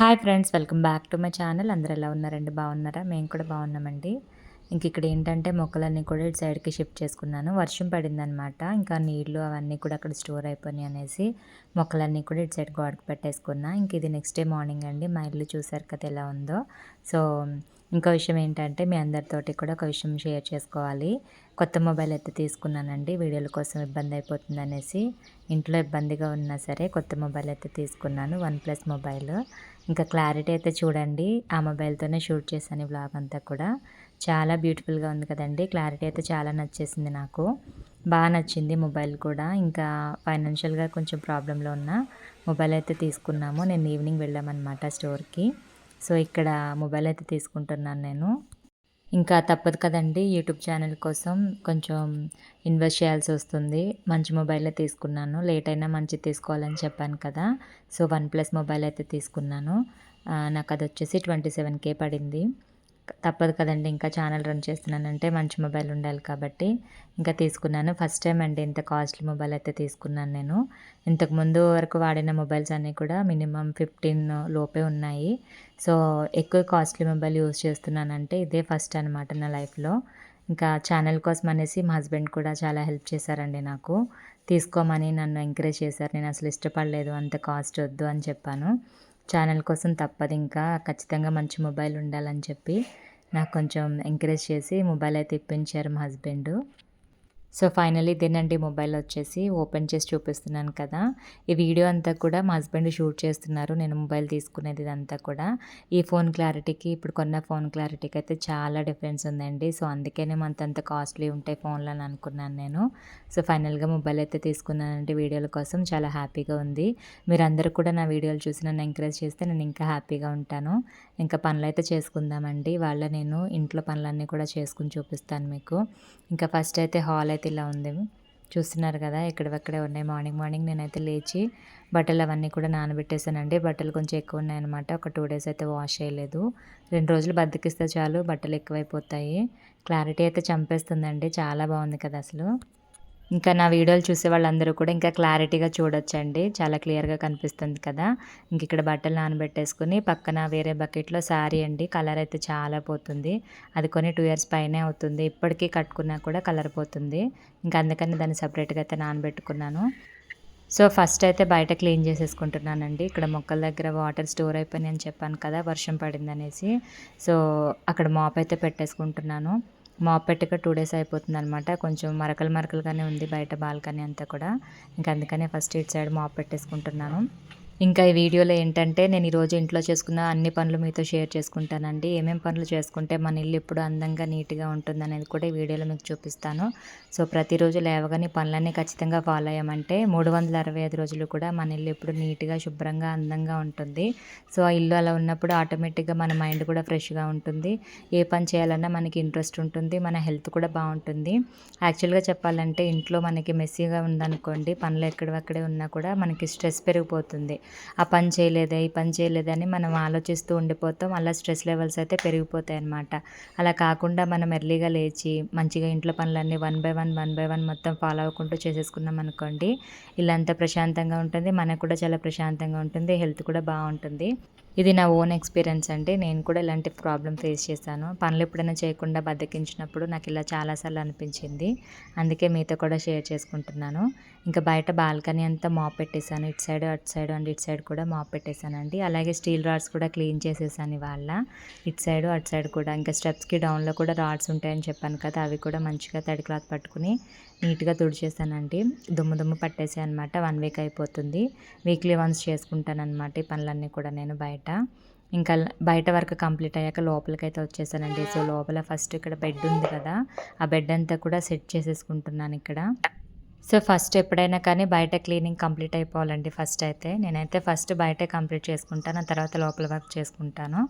Hi friends welcome back to my channel. అందరు ఎలా ఉన్నారండి? బాగున్నారా? మేము కూడా బాగున్నామండి. ఇంక ఇక్కడ ఏంటంటే మొక్కలన్నీ కూడా ఇటు సైడ్కి షిఫ్ట్ చేసుకున్నాను. వర్షం పడిందనమాట ఇంకా నీళ్ళు అవన్నీ కూడా అక్కడ స్టోర్ అయిపోయినాయి అనేసి మొక్కలన్నీ కూడా ఇటు సైడ్ గోడకు పెట్టేసుకున్నా. ఇంక ఇది నెక్స్ట్ డే మార్నింగ్ అండి. మా ఇల్లు చూసారు కదా ఎలా ఉందో. సో ఇంకో విషయం ఏంటంటే మీ అందరితోటి కూడా ఒక విషయం షేర్ చేసుకోవాలి. కొత్త మొబైల్ అయితే తీసుకున్నానండి. వీడియోల కోసం ఇబ్బంది అయిపోతుంది అనేసి ఇంట్లో ఇబ్బందిగా ఉన్నా సరే కొత్త మొబైల్ అయితే తీసుకున్నాను. OnePlus mobile. ఇంకా క్లారిటీ అయితే చూడండి. ఆ మొబైల్తోనే షూట్ చేశాను బ్లాగ్ అంతా కూడా. చాలా బ్యూటిఫుల్గా ఉంది కదండి. క్లారిటీ అయితే చాలా నచ్చేసింది నాకు. బాగా నచ్చింది మొబైల్ కూడా. ఇంకా ఫైనాన్షియల్గా కొంచెం ప్రాబ్లంలో ఉన్న మొబైల్ అయితే తీసుకున్నాము. నేను ఈవినింగ్ వెళ్ళామన్నమాట స్టోర్కి. సో ఇక్కడ మొబైల్ అయితే తీసుకుంటున్నాను నేను. ఇంకా తప్పదు కదండి యూట్యూబ్ ఛానల్ కోసం కొంచెం ఇన్వెస్ట్ చేయాల్సి వస్తుంది. మంచి మొబైలే తీసుకున్నాను. లేట్ అయినా మంచి తీసుకోవాలని చెప్పాను కదా. సో వన్ ప్లస్ మొబైల్ అయితే తీసుకున్నాను. నాకు అది వచ్చేసి ట్వంటీ సెవెన్ కే పడింది. తప్పదు కదండి ఇంకా ఛానల్ రన్ చేస్తున్నానంటే మంచి మొబైల్ ఉండాలి కాబట్టి ఇంకా తీసుకున్నాను. ఫస్ట్ టైం అండి ఇంత కాస్ట్లీ మొబైల్ అయితే తీసుకున్నాను నేను. ఇంతకు ముందు వరకు వాడిన మొబైల్స్ అన్నీ కూడా మినిమం ఫిఫ్టీన్ లోపే ఉన్నాయి. సో ఎక్కువ కాస్ట్లీ మొబైల్ యూజ్ చేస్తున్నానంటే ఇదే ఫస్ట్ అనమాట నా లైఫ్లో. ఇంకా ఛానల్ కోసం అనేసి మా హస్బెండ్ కూడా చాలా హెల్ప్ చేశారండి నాకు. తీసుకోమని నన్ను ఎంకరేజ్ చేశారు. నేను అసలు ఇష్టపడలేదు అంత కాస్ట్ వద్దు అని చెప్పాను. ఛానల్ కోసం తప్పదు ఇంకా. ఖచ్చితంగా మంచి మొబైల్ ఉండాలని చెప్పి నాకు కొంచెం ఎంకరేజ్ చేసి మొబైల్ అయితే ఇప్పించారు మా హస్బెండ్. సో ఫైనలీ ఇదేనండి మొబైల్ వచ్చేసి ఓపెన్ చేసి చూపిస్తున్నాను కదా. ఈ వీడియో అంతా కూడా మా హస్బెండ్ షూట్ చేస్తున్నారు. నేను మొబైల్ తీసుకునేది ఇదంతా కూడా. ఈ ఫోన్ క్లారిటీకి ఇప్పుడు కొన్న ఫోన్ క్లారిటీకి అయితే చాలా డిఫరెన్స్ ఉందండి. సో అందుకనే అంతంత కాస్ట్లీ ఉంటాయి ఫోన్లు అని అనుకున్నాను నేను. సో ఫైనల్గా మొబైల్ అయితే తీసుకున్నానంటే వీడియోల కోసం. చాలా హ్యాపీగా ఉంది. మీరు కూడా నా వీడియోలు చూసి నన్ను ఎంకరేజ్ చేస్తే నేను ఇంకా హ్యాపీగా ఉంటాను. ఇంకా పనులు అయితే చేసుకుందామండి. వాళ్ళ నేను ఇంట్లో పనులన్నీ కూడా చేసుకుని చూపిస్తాను మీకు. ఇంకా ఫస్ట్ అయితే హాల్ అయితే ఇలా ఉంది. చూస్తున్నారు కదా ఎక్కడెక్కడే ఉన్నాయి. మార్నింగ్ మార్నింగ్ నేనైతే లేచి బట్టలు అవన్నీ కూడా నానబెట్టేసానండి. బట్టలు కొంచెం ఎక్కువ ఉన్నాయన్నమాట. ఒక టూ డేస్ అయితే వాష్ చేయలేదు. రెండు రోజులు బద్దకిస్తే చాలు బట్టలు ఎక్కువైపోతాయి. క్లారిటీ అయితే చంపేస్తుందండి. చాలా బాగుంది కదా అసలు. ఇంకా నా వీడియోలు చూసే వాళ్ళందరూ కూడా ఇంకా క్లారిటీగా చూడొచ్చండి. చాలా క్లియర్గా కనిపిస్తుంది కదా. ఇంక ఇక్కడ బట్టలు నానబెట్టేసుకుని పక్కన వేరే బకెట్లో శారీ అండి. కలర్ అయితే చాలా పోతుంది. అది కొని టూ ఇయర్స్ పైనే అవుతుంది. ఇప్పటికీ కట్టుకున్నా కూడా కలర్ పోతుంది. ఇంకా అందుకని దాన్ని సపరేట్గా అయితే నానబెట్టుకున్నాను. సో ఫస్ట్ అయితే బయట క్లీన్ చేసేసుకుంటున్నానండి. ఇక్కడ మొక్కల దగ్గర వాటర్ స్టోర్ అయిపోయినాయి అని చెప్పాను కదా వర్షం పడింది అనేసి సో అక్కడ మాప్ అయితే పెట్టేసుకుంటున్నాను. మాప్ పెట్టక టూ డేస్ అయిపోతుంది అనమాట కొంచెం మరకలు మరకలుగానే ఉంది బయట బాల్కనీ అంతా కూడా. ఇంకా అందుకనే ఫస్ట్ ఇటు సైడ్ మాప్ పెట్టేసుకుంటున్నాను. ఇంకా ఈ వీడియోలో ఏంటంటే నేను ఈరోజు ఇంట్లో చేసుకున్న అన్ని పనులు మీతో షేర్ చేసుకుంటానండి. ఏమేమి పనులు చేసుకుంటే మన ఇల్లు ఎప్పుడు అందంగా నీట్గా ఉంటుంది అనేది కూడా ఈ వీడియోలో మీకు చూపిస్తాను. సో ప్రతిరోజు లేవగానే పనులన్నీ ఖచ్చితంగా ఫాలో అయ్యామంటే మూడు వందల అరవై ఐదు రోజులు కూడా మన ఇల్లు ఎప్పుడు నీట్గా శుభ్రంగా అందంగా ఉంటుంది. సో ఆ ఇల్లు అలా ఉన్నప్పుడు ఆటోమేటిక్గా మన మైండ్ కూడా ఫ్రెష్గా ఉంటుంది. ఏ పని చేయాలన్నా మనకి ఇంట్రెస్ట్ ఉంటుంది మన హెల్త్ కూడా బాగుంటుంది. యాక్చువల్గా చెప్పాలంటే ఇంట్లో మనకి మెస్సీగా ఉందనుకోండి పనులు ఎక్కడెక్కడే ఉన్నా కూడా మనకి స్ట్రెస్ పెరిగిపోతుంది. ఆ పని చేయలేదే ఈ పని చేయలేదే అని మనం ఆలోచిస్తూ ఉండిపోతాం. అలా స్ట్రెస్ లెవెల్స్ అయితే పెరిగిపోతాయి అనమాట అలా కాకుండా మనం ఎర్లీగా లేచి మంచిగా ఇంట్లో పనులన్నీ one by one one by one మొత్తం ఫాలో అవ్వకుంటూ చేసేసుకున్నాం అనుకోండి ఇల్లంతా ప్రశాంతంగా ఉంటుంది మనకు కూడా చాలా ప్రశాంతంగా ఉంటుంది హెల్త్ కూడా బాగుంటుంది. ఇది నా ఓన్ ఎక్స్పీరియన్స్ అండి. నేను కూడా ఇలాంటి ప్రాబ్లం ఫేస్ చేశాను. పనులు ఎప్పుడైనా చేయకుండా బద్దకించినప్పుడు నాకు ఇలా చాలాసార్లు అనిపించింది. అందుకే మీతో కూడా షేర్ చేసుకుంటున్నాను. ఇంకా బయట బాల్కనీ అంతా మాప్ పెట్టేశాను. ఇటు సైడ్ అటు సైడ్ అండ్ ఇటు సైడ్ కూడా మాప్ పెట్టేశానండి. అలాగే స్టీల్ రాడ్స్ కూడా క్లీన్ చేసేసాను ఇవాళ. ఇటు సైడ్ అటు సైడ్ కూడా. ఇంకా స్టెప్స్కి డౌన్లో కూడా రాడ్స్ ఉంటాయని చెప్పాను కదా అవి కూడా మంచిగా తడి క్లాత్ పట్టుకుని నీట్గా తుడిచేసానండి దుమ్ము దుమ్ము పట్టేసాయి అనమాట వన్ వీక్ అయిపోతుంది. వీక్లీ వన్స్ చేసుకుంటానమాట ఈ పనులన్నీ కూడా నేను బయట. ఇంకా బయట వరకు కంప్లీట్ అయ్యాక లోపలికి అయితే వచ్చేసానండి. సో లోపల ఫస్ట్ ఇక్కడ బెడ్ ఉంది కదా ఆ బెడ్ అంతా కూడా సెట్ చేసేసుకుంటున్నాను ఇక్కడ. సో ఫస్ట్ ఎప్పుడైనా కానీ బయట క్లీనింగ్ కంప్లీట్ అయిపోవాలండి ఫస్ట్ అయితే. నేనైతే ఫస్ట్ బయటే కంప్లీట్ చేసుకుంటాను ఆ తర్వాత లోపల వర్క్ చేసుకుంటాను.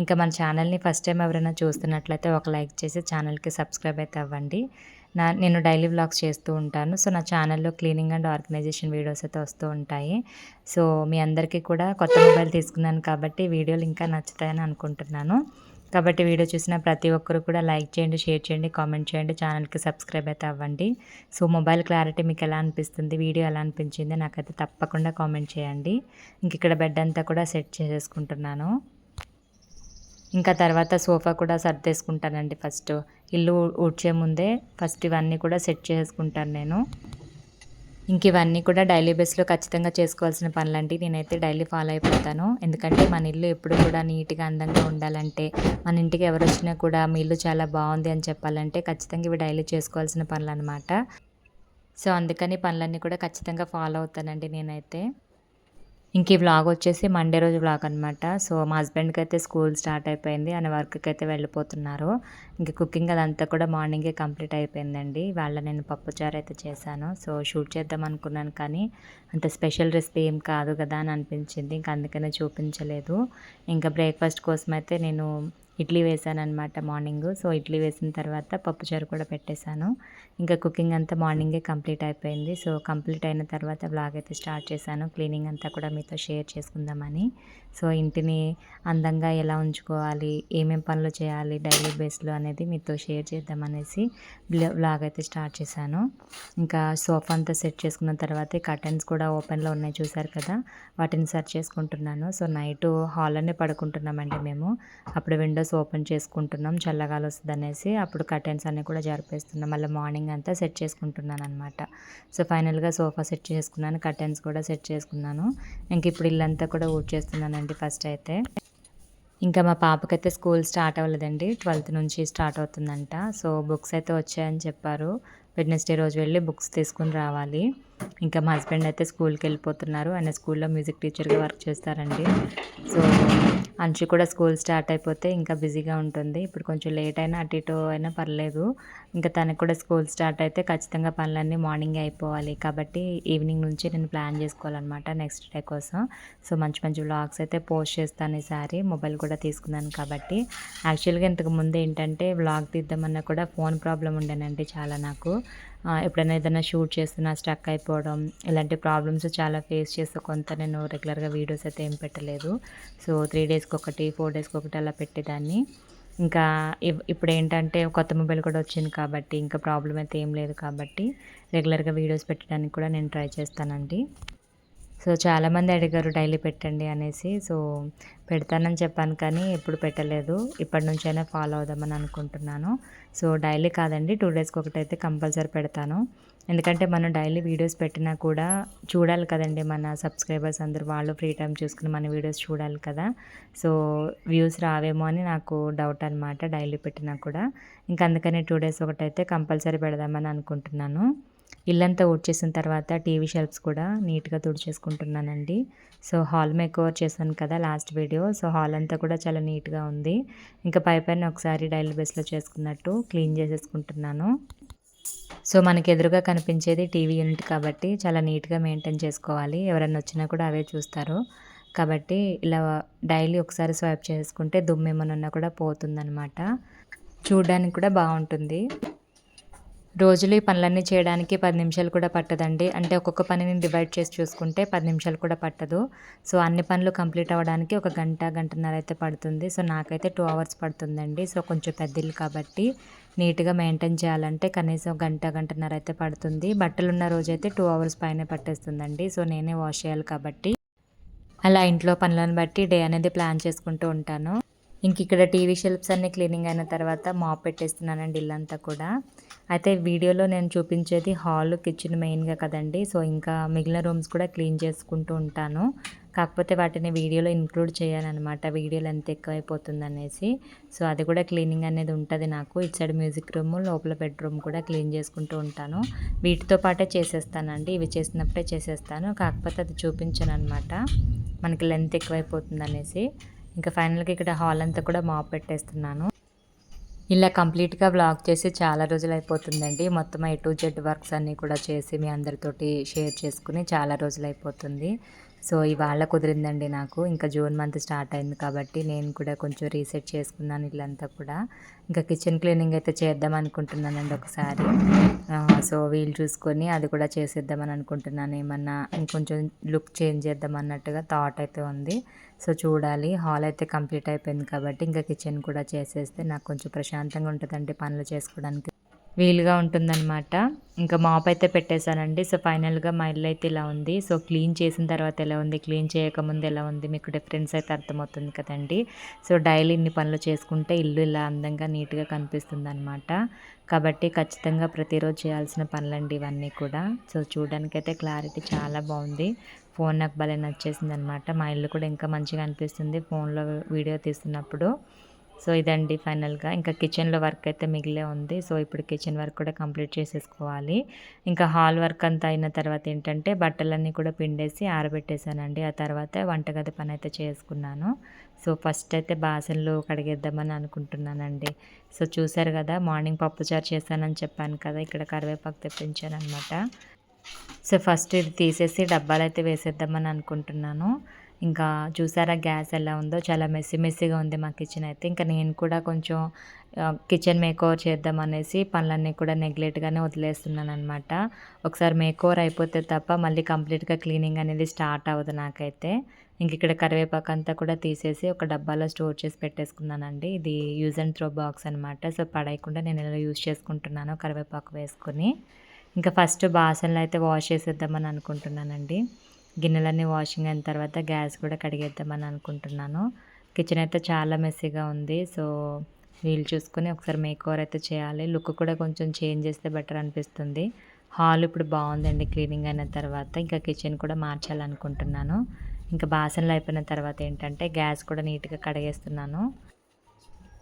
ఇంకా మన ఛానల్ని ఫస్ట్ టైం ఎవరైనా చూస్తున్నట్లయితే ఒక లైక్ చేసి ఛానల్కి సబ్స్క్రైబ్ అయితే అవ్వండి. నా నేను డైలీ వ్లాగ్స్ చేస్తూ ఉంటాను. సో నా ఛానల్లో క్లీనింగ్ అండ్ ఆర్గనైజేషన్ వీడియోస్ అయితే వస్తూ ఉంటాయి. సో మీ అందరికీ కూడా కొత్త మొబైల్ తీసుకున్నాను కాబట్టి వీడియోలు ఇంకా నచ్చుతాయని అనుకుంటున్నాను. కాబట్టి వీడియో చూసిన ప్రతి ఒక్కరు కూడా లైక్ చేయండి షేర్ చేయండి కామెంట్ చేయండి ఛానల్కి సబ్స్క్రైబ్ అయితే అవ్వండి. సో మొబైల్ క్లారిటీ మీకు ఎలా అనిపిస్తుంది వీడియో ఎలా అనిపించింది నాకైతే తప్పకుండా కామెంట్ చేయండి. ఇంక ఇక్కడ బెడ్ అంతా కూడా సెట్ చేసేసుకుంటున్నాను. ఇంకా తర్వాత సోఫా కూడా సర్దేసుకుంటానండి ఫస్ట్. ఇల్లు ఊడ్చే ముందే ఫస్ట్ ఇవన్నీ కూడా సెట్ చేసుకుంటాను నేను. ఇంక ఇవన్నీ కూడా డైలీ బేస్లో ఖచ్చితంగా చేసుకోవాల్సిన పనులండి. నేనైతే డైలీ ఫాలో అయిపోతాను. ఎందుకంటే మన ఇల్లు ఎప్పుడు కూడా నీట్గా అందంగా ఉండాలంటే మన ఇంటికి ఎవరు వచ్చినా కూడా మీ ఇల్లు చాలా బాగుంది అని చెప్పాలంటే ఖచ్చితంగా ఇవి డైలీ చేసుకోవాల్సిన పనులు అనమాట సో అందుకని పనులన్నీ కూడా ఖచ్చితంగా ఫాలో అవుతానండి నేనైతే. ఇంక ఈ వ్లాగ్ వచ్చేసి మండే రోజు వ్లాగ్ అనమాట సో మా హస్బెండ్కి అయితే స్కూల్ స్టార్ట్ అయిపోయింది. ఆయన వర్క్కి అయితే వెళ్ళిపోతున్నారు. ఇంక కుకింగ్ అదంతా కూడా మార్నింగే కంప్లీట్ అయిపోయిందండి. వాళ్ళ నేను పప్పుచారు అయితే చేశాను. సో షూట్ చేద్దాం అనుకున్నాను కానీ అంత స్పెషల్ రెసిపీ ఏం కాదు కదా అని అనిపించింది. ఇంక అందుకనే చూపించలేదు. ఇంకా బ్రేక్ఫాస్ట్ కోసం అయితే నేను ఇడ్లీ వేసాను అనమాట మార్నింగ్. సో ఇడ్లీ వేసిన తర్వాత పప్పుచారు కూడా పెట్టేశాను. ఇంకా కుకింగ్ అంతా మార్నింగే కంప్లీట్ అయిపోయింది. సో కంప్లీట్ అయిన తర్వాత బ్లాగ్ అయితే స్టార్ట్ చేశాను. క్లీనింగ్ అంతా కూడా మీతో షేర్ చేసుకుందామని. సో ఇంటిని అందంగా ఎలా ఉంచుకోవాలి ఏమేం పనులు చేయాలి డైలీ బేస్లో అనేది మీతో షేర్ చేద్దామనేసి బ్లాగ్ అయితే స్టార్ట్ చేశాను. ఇంకా సోఫా అంతా సెట్ చేసుకున్న తర్వాత కర్టన్స్ కూడా ఓపెన్లో ఉన్నాయి చూసారు కదా వాటిని సెర్చ్ చేసుకుంటున్నాను. సో నైట్ హాల్లోనే పడుకుంటున్నామండి మేము. అప్పుడు విండోస్ ఓపెన్ చేసుకుంటున్నాం చల్లగాలి వస్తుంది అనేసి అప్పుడు కర్టెన్స్ అన్నీ కూడా జరిపేస్తున్నాం. మళ్ళీ మార్నింగ్ అంతా సెట్ చేసుకుంటున్నాను అనమాట సో ఫైనల్గా సోఫా సెట్ చేసుకున్నాను కర్టెన్స్ కూడా సెట్ చేసుకున్నాను. ఇంక ఇప్పుడు ఇల్లంతా కూడా ఊడ్ చేస్తున్నానండి ఫస్ట్ అయితే. ఇంకా మా పాపకైతే స్కూల్ స్టార్ట్ అవ్వలేదండి. ట్వెల్త్ నుంచి స్టార్ట్ అవుతుందంట. సో బుక్స్ అయితే వచ్చాయని చెప్పారు. వెడ్నెస్డే రోజు వెళ్ళి బుక్స్ తీసుకుని రావాలి. ఇంకా మా హస్బెండ్ అయితే స్కూల్కి వెళ్ళిపోతున్నారు. ఆయన స్కూల్లో మ్యూజిక్ టీచర్గా వర్క్ చేస్తారండి. సో అంచు కూడా స్కూల్ స్టార్ట్ అయిపోతే ఇంకా బిజీగా ఉంటుంది. ఇప్పుడు కొంచెం లేట్ అయినా అటు ఇటు అయినా పర్లేదు. ఇంకా తనకు కూడా స్కూల్ స్టార్ట్ అయితే ఖచ్చితంగా పనులన్నీ మార్నింగ్ అయిపోవాలి. కాబట్టి ఈవినింగ్ నుంచి నేను ప్లాన్ చేసుకోవాలన్నమాట నెక్స్ట్ డే కోసం. సో మంచి మంచి వ్లాగ్స్ అయితే పోస్ట్ చేస్తాను ఈసారి. మొబైల్ కూడా తీసుకున్నాను కాబట్టి. యాక్చువల్గా ఇంతకు ముందు ఏంటంటే వ్లాగ్ తీద్దామన్నా కూడా ఫోన్ ప్రాబ్లం ఉండేనండి చాలా నాకు. ఎప్పుడైనా ఏదైనా షూట్ చేస్తున్నా స్టక్ అయిపోవడం ఇలాంటి ప్రాబ్లమ్స్ చాలా ఫేస్ చేస్తే కొంత నేను రెగ్యులర్గా వీడియోస్ అయితే ఏం పెట్టలేదు. సో త్రీ డేస్కి ఒకటి ఫోర్ డేస్కి ఒకటి అలా పెట్టేదాన్ని. ఇంకా ఇప్పుడు ఏంటంటే కొత్త మొబైల్ కూడా వచ్చింది కాబట్టి ఇంకా ప్రాబ్లం అయితే ఏం లేదు కాబట్టి రెగ్యులర్గా వీడియోస్ పెట్టడానికి కూడా నేను ట్రై చేస్తానండి. సో చాలామంది అడిగారు డైలీ పెట్టండి అనేసి. సో పెడతానని చెప్పాను కానీ ఎప్పుడు పెట్టలేదు. ఇప్పటి నుంచైనా ఫాలో అవుదామని అనుకుంటున్నాను. సో డైలీ కాదండి టూ డేస్కి ఒకటైతే కంపల్సరీ పెడతాను. ఎందుకంటే మనం డైలీ వీడియోస్ పెట్టినా కూడా చూడాలి కదండి మన సబ్స్క్రైబర్స్ అందరూ. వాళ్ళు ఫ్రీ టైం చూసుకుని మన వీడియోస్ చూడాలి కదా. సో వ్యూస్ రావేమో అని నాకు డౌట్ అనమాట డైలీ పెట్టినా కూడా. ఇంకా అందుకని టూ డేస్ ఒకటైతే కంపల్సరీ పెడదామని అనుకుంటున్నాను. ఇల్లంతా ఊడ్చేసిన తర్వాత టీవీ షెల్ఫ్స్ కూడా నీట్గా తుడిచేసుకుంటున్నానండి. సో హాల్ మేక్ ఓవర్ చేశాను కదా లాస్ట్ వీడియో. సో హాల్ అంతా కూడా చాలా నీట్గా ఉంది. ఇంకా పై పైన ఒకసారి డైలీ బేస్లో చేసుకున్నట్టు క్లీన్ చేసేసుకుంటున్నాను. సో మనకి ఎదురుగా కనిపించేది టీవీ యూనిట్ కాబట్టి చాలా నీట్గా మెయింటైన్ చేసుకోవాలి. ఎవరైనా వచ్చినా కూడా అవే చూస్తారు. కాబట్టి ఇలా డైలీ ఒకసారి స్వైప్ చేసుకుంటే దుమ్ము ఉన్నా కూడా పోతుందనమాట చూడడానికి కూడా బాగుంటుంది. రోజులు ఈ పనులన్నీ చేయడానికి పది నిమిషాలు కూడా పట్టదండి. అంటే ఒక్కొక్క పనిని డివైడ్ చేసి చూసుకుంటే పది నిమిషాలు కూడా పట్టదు. సో అన్ని పనులు కంప్లీట్ అవ్వడానికి ఒక గంట గంటన్నర అయితే పడుతుంది. సో నాకైతే టూ అవర్స్ పడుతుందండి. సో కొంచెం పెద్ద ఇల్లు కాబట్టి నీట్గా మెయింటైన్ చేయాలంటే కనీసం గంట గంటన్నర అయితే పడుతుంది. బట్టలు ఉన్న రోజైతే టూ అవర్స్ పైన పట్టేస్తుందండి. సో నేనే వాష్ చేయాలి కాబట్టి అలా ఇంట్లో పనులను బట్టి డే అనేది ప్లాన్ చేసుకుంటూ ఉంటాను. ఇంక ఇక్కడ టీవీ షెల్ఫ్స్ అన్ని క్లీనింగ్ అయిన తర్వాత మాప్ పెట్టేస్తున్నానండి ఇల్లంతా కూడా. అయితే వీడియోలో నేను చూపించేది హాల్ కిచెన్ మెయిన్గా కదండి. సో ఇంకా మిగిలిన రూమ్స్ కూడా క్లీన్ చేసుకుంటూ ఉంటాను. కాకపోతే వాటిని వీడియోలో ఇంక్లూడ్ చేయాలన్నమాట. వీడియోలు ఎంత ఎక్కువైపోతుంది అనేసి సో అది కూడా క్లీనింగ్ అనేది ఉంటుంది నాకు. ఇటు సైడ్ మ్యూజిక్ రూమ్ లోపల బెడ్రూమ్ కూడా క్లీన్ చేసుకుంటూ ఉంటాను. వీటితో పాటే చేసేస్తానండి. ఇవి చేసినప్పుడే చేసేస్తాను. కాకపోతే అది చూపించాను అనమాట మనకి లెంత్ ఎక్కువైపోతుంది అనేసి ఇంకా ఫైనల్గా ఇక్కడ హాల్ అంతా కూడా మాప్ పెట్టేస్తున్నాను. ఇలా కంప్లీట్గా బ్లాగ్ చేసి చాలా రోజులు అయిపోతుందండి. మొత్తం ఐ టు జెడ్ వర్క్స్ అన్నీ కూడా చేసి మీ అందరితోటి షేర్ చేసుకుని చాలా రోజులు అయిపోతుంది. సో ఇవాళ కుదిరిందండి నాకు. ఇంకా జూన్ మంత్ స్టార్ట్ అయింది కాబట్టి నేను కూడా కొంచెం రీసెట్ చేసుకున్నాను ఇల్లంతా కూడా. ఇంకా కిచెన్ క్లీనింగ్ అయితే చేద్దాం అనుకుంటున్నానండి ఒకసారి. సో వీలు చూసుకొని అది కూడా చేసేద్దామని అనుకుంటున్నాను. ఏమన్నా ఇంకొంచెం లుక్ చేంజ్ చేద్దాం అన్నట్టుగా థాట్ అయితే ఉంది. సో చూడాలి. హాల్ అయితే కంప్లీట్ అయిపోయింది కాబట్టి ఇంకా కిచెన్ కూడా చేసేస్తే నాకు కొంచెం ప్రశాంతంగా ఉంటుందండి పనులు చేసుకోవడానికి. వీలుగా ఉంటుందన్నమాట. ఇంకా మాప్ అయితే పెట్టేశానండి. సో ఫైనల్గా మా ఇల్లు అయితే ఇలా ఉంది. సో క్లీన్ చేసిన తర్వాత ఎలా ఉంది? క్లీన్ చేయకముందు ఎలా ఉంది? మీకు డిఫరెన్స్ అయితే అర్థమవుతుంది కదండి. సో డైలీ ఇన్ని పనులు చేసుకుంటే ఇల్లు ఇలా అందంగా నీట్గా కనిపిస్తుంది అనమాట కాబట్టి ఖచ్చితంగా ప్రతిరోజు చేయాల్సిన పనులండి ఇవన్నీ కూడా. సో చూడడానికైతే క్లారిటీ చాలా బాగుంది. ఫోన్ నాకు భలే నచ్చేసింది అనమాట మా ఇల్లు కూడా ఇంకా మంచిగా అనిపిస్తుంది. ఫోన్లో వీడియో తీస్తున్నప్పుడు. సో ఇదండి ఫైనల్గా. ఇంకా కిచెన్లో వర్క్ అయితే మిగిలే ఉంది. సో ఇప్పుడు కిచెన్ వర్క్ కూడా కంప్లీట్ చేసేసుకోవాలి. ఇంకా హాల్ వర్క్ అంతా అయిన తర్వాత ఏంటంటే బట్టలన్నీ కూడా పిండేసి ఆరబెట్టేశానండి. ఆ తర్వాత వంటగది పని అయితే చేసుకున్నాను. సో ఫస్ట్ అయితే బాసన్లు కడిగేద్దామని అనుకుంటున్నానండి. సో చూసారు కదా మార్నింగ్ పప్పుచారు చేశానని చెప్పాను కదా ఇక్కడ కరివేపాకు తెప్పించాను అనమాట సో ఫస్ట్ ఇది తీసేసి డబ్బాలు అయితే వేసేద్దామని అనుకుంటున్నాను. ఇంకా చూసారా గ్యాస్ ఎలా ఉందో? చాలా మెస్సి మెస్సిగా ఉంది మా కిచెన్ అయితే. ఇంకా నేను కూడా కొంచెం కిచెన్ మేకోవర్ చేద్దాం అనేసి పనులన్నీ కూడా నెగ్లెట్గానే వదిలేస్తున్నాను అనమాట ఒకసారి మేకోవర్ అయిపోతే తప్ప మళ్ళీ కంప్లీట్గా క్లీనింగ్ అనేది స్టార్ట్ అవ్వదు నాకైతే. ఇంక ఇక్కడ కరివేపాకు అంతా కూడా తీసేసి ఒక డబ్బాలో స్టోర్ చేసి పెట్టేసుకున్నానండి. ఇది యూజ్ అండ్ త్రో బాక్స్ అనమాట సో పడేయకుండా నేను ఇలా యూజ్ చేసుకుంటున్నాను కరివేపాకు వేసుకొని. ఇంకా ఫస్ట్ బాసనలు అయితే వాష్ చేసేద్దామని అనుకుంటున్నానండి. గిన్నెలన్నీ వాషింగ్ అయిన తర్వాత గ్యాస్ కూడా కడిగేద్దామని అనుకుంటున్నాను. కిచెన్ అయితే చాలా మెస్సీగా ఉంది. సో వీలు చూసుకొని ఒకసారి మేక్ ఓవర్ అయితే చేయాలి. లుక్ కూడా కొంచెం చేంజ్ చేస్తే బెటర్ అనిపిస్తుంది. హాల్ ఇప్పుడు బాగుందండి క్లీనింగ్ అయిన తర్వాత. ఇంకా కిచెన్ కూడా మార్చాలనుకుంటున్నాను. ఇంకా బాసనలు అయిపోయిన తర్వాత ఏంటంటే గ్యాస్ కూడా నీట్గా కడిగేస్తున్నాను.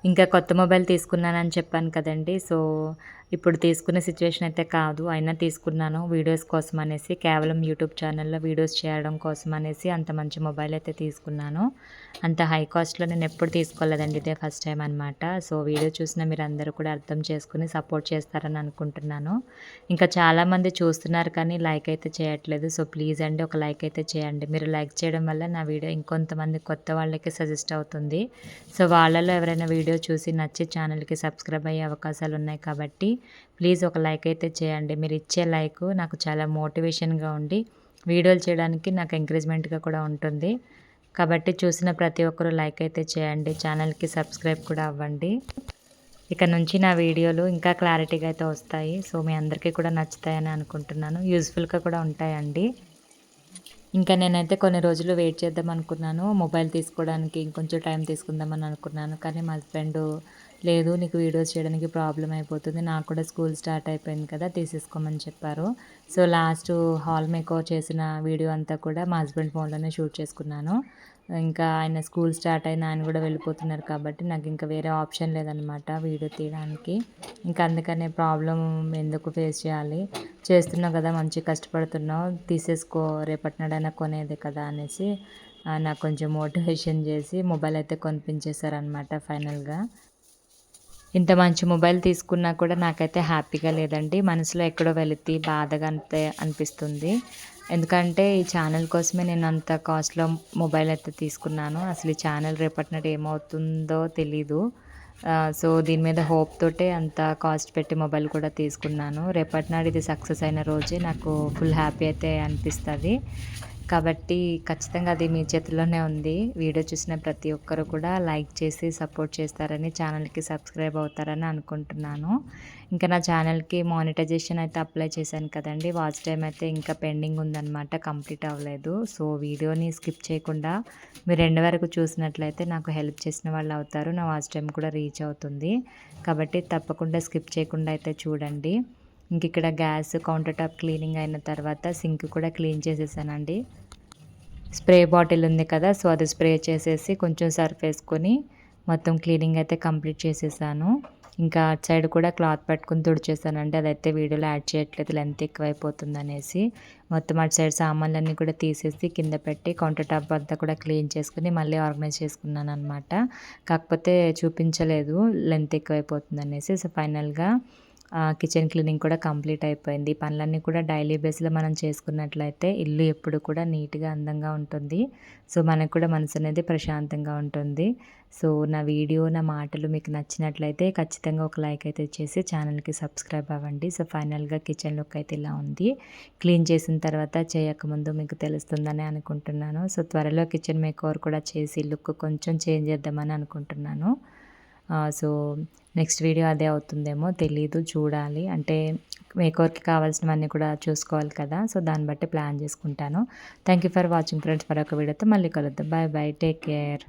ఇంకా కొత్త మొబైల్ తీసుకున్నానని చెప్పాను కదండి. సో ఇప్పుడు తీసుకునే సిచ్యువేషన్ అయితే కాదు. అయినా తీసుకున్నాను. వీడియోస్ కోసం అనేసి కేవలం యూట్యూబ్ ఛానల్లో వీడియోస్ చేయడం కోసం అనేసి అంత మంచి మొబైల్ అయితే తీసుకున్నాను. అంత హై కాస్ట్లో నేను ఎప్పుడు తీసుకోలేదండి. ఇదే ఫస్ట్ టైం అనమాట సో వీడియో చూసిన మీరు అందరూ కూడా అర్థం చేసుకుని సపోర్ట్ చేస్తారని అనుకుంటున్నాను. ఇంకా చాలామంది చూస్తున్నారు కానీ లైక్ అయితే చేయట్లేదు. సో ప్లీజ్ అండి ఒక లైక్ అయితే చేయండి. మీరు లైక్ చేయడం వల్ల నా వీడియో ఇంకొంతమంది కొత్త వాళ్ళకి సజెస్ట్ అవుతుంది. సో వాళ్ళలో ఎవరైనా వీడియో చూసి నచ్చి ఛానల్కి సబ్స్క్రైబ్ అయ్యే అవకాశాలు ఉన్నాయి కాబట్టి ప్లీజ్ ఒక లైక్ అయితే చేయండి. మీరు ఇచ్చే లైక్ నాకు చాలా మోటివేషన్గా ఉండి వీడియోలు చేయడానికి నాకు ఎంకరేజ్మెంట్గా కూడా ఉంటుంది. కాబట్టి చూసిన ప్రతి ఒక్కరూ లైక్ అయితే చేయండి. ఛానల్కి సబ్స్క్రైబ్ కూడా అవ్వండి. ఇక నుంచి నా వీడియోలు ఇంకా క్లారిటీగా అయితే వస్తాయి. సో మీ అందరికీ కూడా నచ్చుతాయని అనుకుంటున్నాను. యూస్ఫుల్గా కూడా ఉంటాయండి. ఇంకా నేనైతే కొన్ని రోజులు వెయిట్ చేద్దాం అనుకున్నాను. మొబైల్ తీసుకోవడానికి ఇంకొంచెం టైం తీసుకుందామని అనుకున్నాను. కానీ మా హస్బెండ్ లేదు నీకు వీడియోస్ చేయడానికి ప్రాబ్లం అయిపోతుంది నాకు కూడా స్కూల్ స్టార్ట్ అయిపోయింది కదా తీసేసుకోమని చెప్పారు. సో లాస్ట్ హాల్ మేకో చేసిన వీడియో అంతా కూడా మా హస్బెండ్ ఫోన్లోనే షూట్ చేసుకున్నాను. ఇంకా ఆయన స్కూల్ స్టార్ట్ అయిన ఆయన కూడా వెళ్ళిపోతున్నారు కాబట్టి నాకు ఇంకా వేరే ఆప్షన్ లేదనమాట వీడియో తీయడానికి. ఇంకా అందుకనే ప్రాబ్లం ఎందుకు ఫేస్ చేయాలి? చేస్తున్నావు కదా మంచి కష్టపడుతున్నావు తీసేసుకో రేపటి నాడైనా కొనేది కదా అనేసి నాకు కొంచెం మోటివేషన్ చేసి మొబైల్ అయితే కొనిపించేశారనమాట ఫైనల్గా. ఇంత మంచి మొబైల్ తీసుకున్నా కూడా నాకైతే హ్యాపీగా లేదండి. మనసులో ఎక్కడో వెళితే బాధగా అంతే అనిపిస్తుంది. ఎందుకంటే ఈ ఛానల్ కోసమే నేను అంత కాస్ట్లో మొబైల్ అయితే తీసుకున్నాను. అసలు ఈ ఛానల్ రేపటి నాడు ఏమవుతుందో తెలీదు. సో దీని మీద హోప్ తోటే అంత కాస్ట్ పెట్టి మొబైల్ కూడా తీసుకున్నాను. రేపటి నాడు ఇది సక్సెస్ అయిన రోజే నాకు ఫుల్ హ్యాపీ అయితే అనిపిస్తుంది. కాబట్టి ఖచ్చితంగా అది మీ చేతిలోనే ఉంది. వీడియో చూసిన ప్రతి ఒక్కరు కూడా లైక్ చేసి సపోర్ట్ చేస్తారని ఛానల్కి సబ్స్క్రైబ్ అవుతారని అనుకుంటున్నాను. ఇంకా నా ఛానల్కి మానిటైజేషన్ అయితే అప్లై చేశాను కదండి. వాచ్ టైం అయితే ఇంకా పెండింగ్ ఉందన్నమాట కంప్లీట్ అవ్వలేదు. సో వీడియోని స్కిప్ చేయకుండా మీరు రెండు వరకు చూసినట్లయితే నాకు హెల్ప్ చేసిన వాళ్ళు అవుతారు. నా వాచ్ టైం కూడా రీచ్ అవుతుంది. కాబట్టి తప్పకుండా స్కిప్ చేయకుండా అయితే చూడండి. ఇంక ఇక్కడ గ్యాస్ కౌంటర్ టాప్ క్లీనింగ్ అయిన తర్వాత సింక్ కూడా క్లీన్ చేసేసానండి. స్ప్రే బాటిల్ ఉంది కదా సో అది స్ప్రే చేసేసి కొంచెం సర్ఫ్ వేసుకొని మొత్తం క్లీనింగ్ అయితే కంప్లీట్ చేసేసాను. ఇంకా అటు సైడ్ కూడా క్లాత్ పెట్టుకుని తుడిచేసానండి. అదైతే వీడియోలో యాడ్ చేయట్లేదు లెంత్ ఎక్కువైపోతుంది అనేసి. మొత్తం అటు సైడ్ సామాన్లన్నీ కూడా తీసేసి కింద పెట్టి కౌంటర్ టాప్ అంతా కూడా క్లీన్ చేసుకుని మళ్ళీ ఆర్గనైజ్ చేసుకున్నాను అనమాట కాకపోతే చూపించలేదు లెంత్ ఎక్కువైపోతుంది అనేసి. సో ఫైనల్గా కిచెన్ క్లీనింగ్ కూడా కంప్లీట్ అయిపోయింది. పనులన్నీ కూడా డైలీ బేస్లో మనం చేసుకున్నట్లయితే ఇల్లు ఎప్పుడు కూడా నీట్గా అందంగా ఉంటుంది. సో మనకు కూడా మనసు అనేది ప్రశాంతంగా ఉంటుంది. సో నా వీడియో నా మాటలు మీకు నచ్చినట్లయితే ఖచ్చితంగా ఒక లైక్ అయితే ఇచ్చేసి ఛానల్కి సబ్స్క్రైబ్ అవ్వండి. సో ఫైనల్గా కిచెన్ లుక్ అయితే ఇలా ఉంది. క్లీన్ చేసిన తర్వాత చేయకముందు మీకు తెలుస్తుందని అనుకుంటున్నాను. సో త్వరలో కిచెన్ మేక్ ఓవర్ కూడా చేసి లుక్ కొంచెం చేంజ్ చేద్దామని అనుకుంటున్నాను. సో నెక్స్ట్ వీడియో అదే అవుతుందేమో తెలీదు చూడాలి. అంటే మేకోర్కి కావాల్సినవన్నీ కూడా చూసుకోవాలి కదా సో దాన్ని బట్టి ప్లాన్ చేసుకుంటాను. Thank you for watching friends మరొక వీడియోతో మళ్ళీ కలుద్దాం. Bye bye take care.